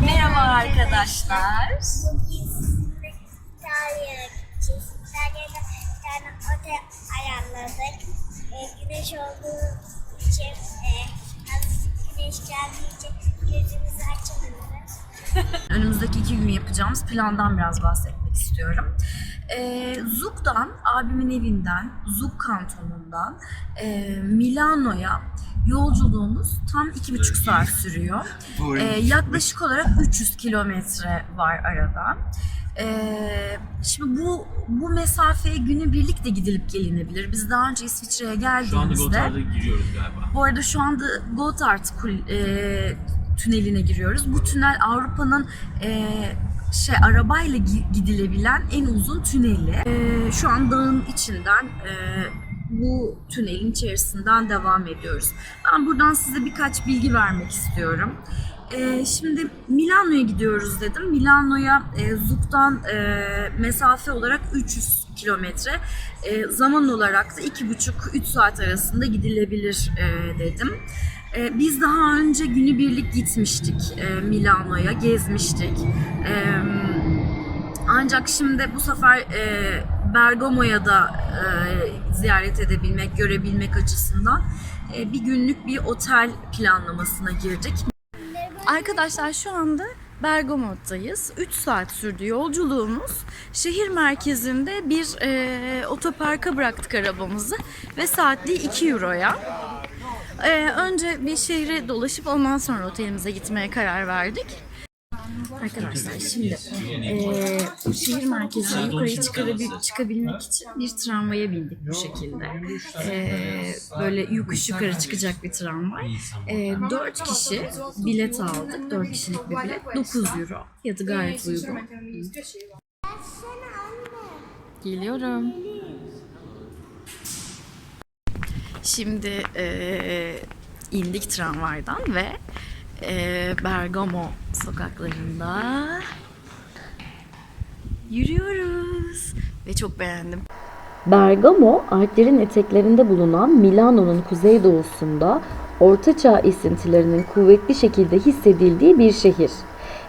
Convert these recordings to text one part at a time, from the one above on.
Merhaba arkadaşlar. İtalya'ya gideceğiz. Otel ayarladık. E, güneş olduğu için, e, az güneş geldiği için gözümüzü açamıyoruz. Önümüzdeki iki gün yapacağımız plandan biraz bahsetmek istiyorum. Ee, Zug'dan, abimin evinden, Zug kantonundan e, Milano'ya yolculuğumuz tam iki buçuk saat sürüyor. Ee, yaklaşık olarak 300 kilometre var arada. Ee, şimdi bu bu mesafeye günübirlik de gidilip gelinebilir. Biz daha önce İsviçre'ye Şu anda geldiğimizde Gotthard'a giriyoruz galiba. bu arada şu anda Gotthard e, tüneline giriyoruz. Bu tünel Avrupa'nın e, şey arabayla gi- gidilebilen en uzun tüneli. E, şu an dağın içinden e, bu tünelin içerisinden devam ediyoruz. Ben buradan size birkaç bilgi vermek istiyorum. E, şimdi Milano'ya gidiyoruz dedim. Milano'ya e, Zug'dan e, mesafe olarak 300 kilometre. E, zaman olarak da 2,5-3 saat arasında gidilebilir e, dedim. E, biz daha önce günübirlik gitmiştik e, Milano'ya, gezmiştik. E, ancak şimdi bu sefer e, Bergamo'ya da e, ziyaret edebilmek, görebilmek açısından e, bir günlük bir otel planlamasına girdik. Arkadaşlar şu anda Bergamo'dayız. 3 saat sürdü yolculuğumuz. Şehir merkezinde bir e, otoparka bıraktık arabamızı ve saatliği 2 euroya. E, önce bir şehri dolaşıp ondan sonra otelimize gitmeye karar verdik. Arkadaşlar şimdi eee, şehir merkezine yukarıya çıkarabil- çıkabilmek için bir tramvaya bindik bu şekilde. Eee, böyle yokuş yukarı çıkacak bir tramvay. Eee 4 kişi bilet aldık. 4 kişilik bir bilet. 9 euro. Fiyatı gayet uygun. Geliyorum. Şimdi eee, indik tramvaydan ve eee, Bergamo sokaklarında yürüyoruz ve çok beğendim. Bergamo, Alplerin eteklerinde bulunan Milano'nun kuzeydoğusunda Ortaçağ esintilerinin kuvvetli şekilde hissedildiği bir şehir.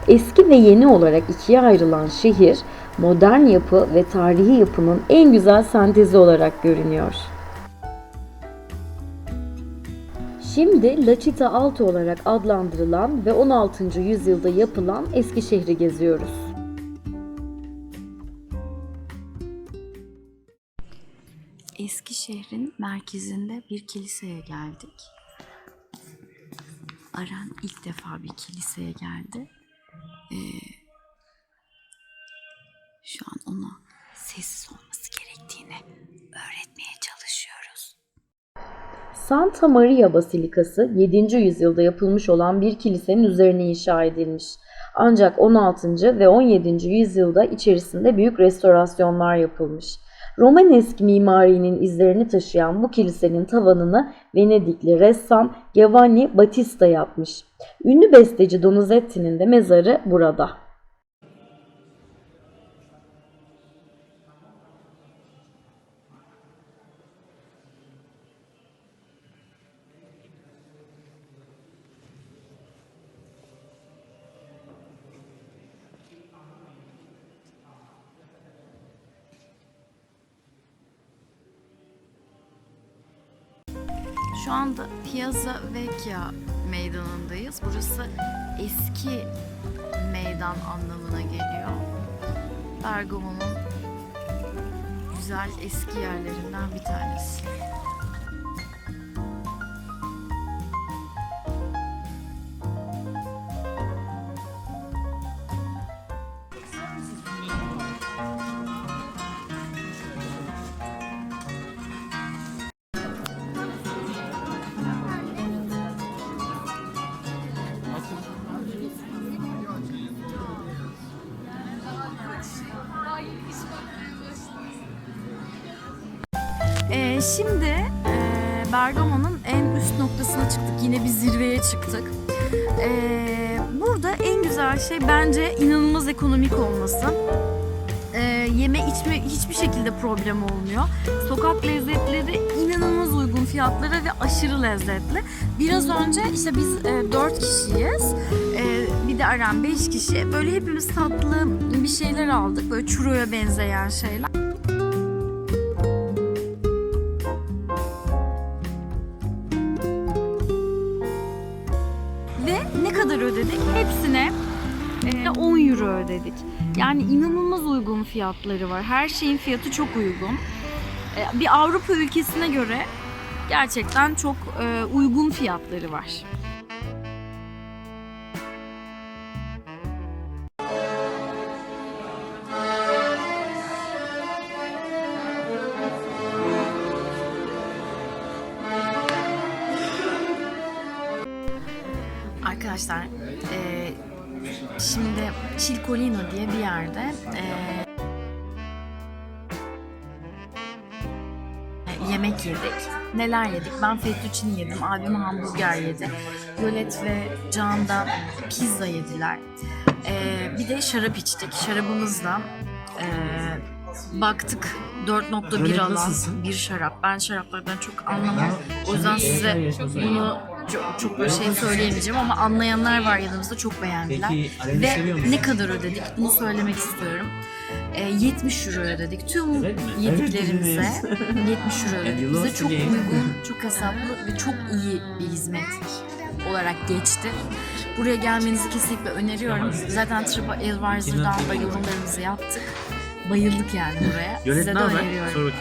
Eski ve yeni olarak ikiye ayrılan şehir, modern yapı ve tarihi yapının en güzel sentezi olarak görünüyor. Şimdi La Città Alta olarak adlandırılan ve 16. yüzyılda yapılan eski şehri geziyoruz. Eski şehrin merkezinde bir kiliseye geldik. Aran ilk defa bir kiliseye geldi. Ee, şu an ona Santa Maria Basilikası 7. yüzyılda yapılmış olan bir kilisenin üzerine inşa edilmiş. Ancak 16. ve 17. yüzyılda içerisinde büyük restorasyonlar yapılmış. Romanesk mimarinin izlerini taşıyan bu kilisenin tavanını Venedikli ressam Giovanni Battista yapmış. Ünlü besteci Donizetti'nin de mezarı burada. Şu anda Piazza Vecchia meydanındayız. Burası eski meydan anlamına geliyor. Bergamo'nun güzel eski yerlerinden bir tanesi. Ee, şimdi e, Bergamo'nun en üst noktasına çıktık. Yine bir zirveye çıktık. Ee, burada en güzel şey bence inanılmaz ekonomik olması. Ee, yeme içme hiçbir şekilde problem olmuyor. Sokak lezzetleri inanılmaz uygun fiyatlara ve aşırı lezzetli. Biraz önce işte biz e, 4 kişiyiz. E, bir de Aren 5 kişi. Böyle hepimiz tatlı bir şeyler aldık. Böyle churro'ya benzeyen şeyler. Kadar ödedik? Hepsine e, 10 euro ödedik. Yani inanılmaz uygun fiyatları var. Her şeyin fiyatı çok uygun. E, Bir Avrupa ülkesine göre gerçekten çok e, uygun fiyatları var. Arkadaşlar e, şimdi Chilcolino diye bir yerde e, yemek yedik. Neler yedik? Ben fettuccine yedim. Abim hamburger yedi. Violet ve Can da pizza yediler. E, bir de şarap içtik. Şarabımızla e, baktık 4.1 Violet alan bir şarap. Ben şaraplardan çok anlamam. O yüzden size bunu çok, çok böyle şey söyleyemeyeceğim ama anlayanlar var yanımızda çok beğendiler. Peki Ve ne kadar ödedik bunu söylemek istiyorum. E, 70 euro ödedik. Tüm yediklerimize Evet, 70 euro ödedik. Bize çok uygun, çok hesaplı ve çok iyi bir hizmet olarak geçti. Buraya gelmenizi kesinlikle öneriyorum. Zaten TripAdvisor'dan da yorumlarımızı yaptık. Bayıldık yani buraya. Size de öneriyorum.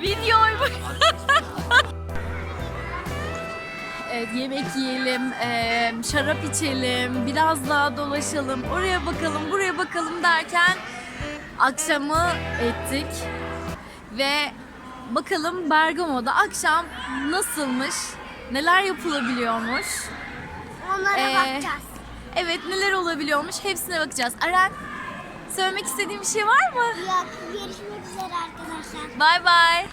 Videoyu Evet yemek yiyelim, şarap içelim, biraz daha dolaşalım, oraya bakalım, buraya bakalım derken akşamı ettik. Ve bakalım Bergamo'da akşam nasılmış, neler yapılabiliyormuş. Onlara Ee, bakacağız. Evet neler olabiliyormuş hepsine bakacağız. Aren söylemek istediğin bir şey var mı? Yok, görüşmek. Bay bay.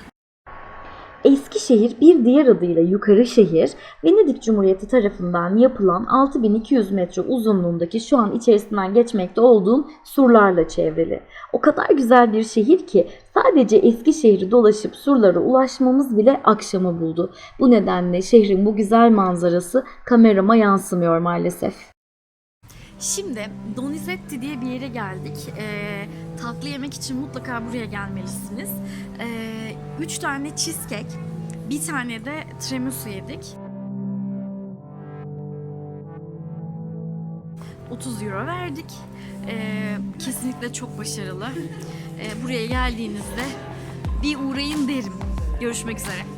Eskişehir bir diğer adıyla Yukarı Şehir, Venedik Cumhuriyeti tarafından yapılan 6200 metre uzunluğundaki şu an içerisinden geçmekte olduğum surlarla çevrili. O kadar güzel bir şehir ki sadece Eskişehir'i dolaşıp surlara ulaşmamız bile akşamı buldu. Bu nedenle şehrin bu güzel manzarası kamerama yansımıyor maalesef. Şimdi Donizetti diye bir yere geldik. Ee, tatlı yemek için mutlaka buraya gelmelisiniz. Ee, üç tane cheesecake, bir tane de tiramisu yedik. 30 euro verdik. Ee, kesinlikle çok başarılı. Ee, buraya geldiğinizde bir uğrayın derim. Görüşmek üzere.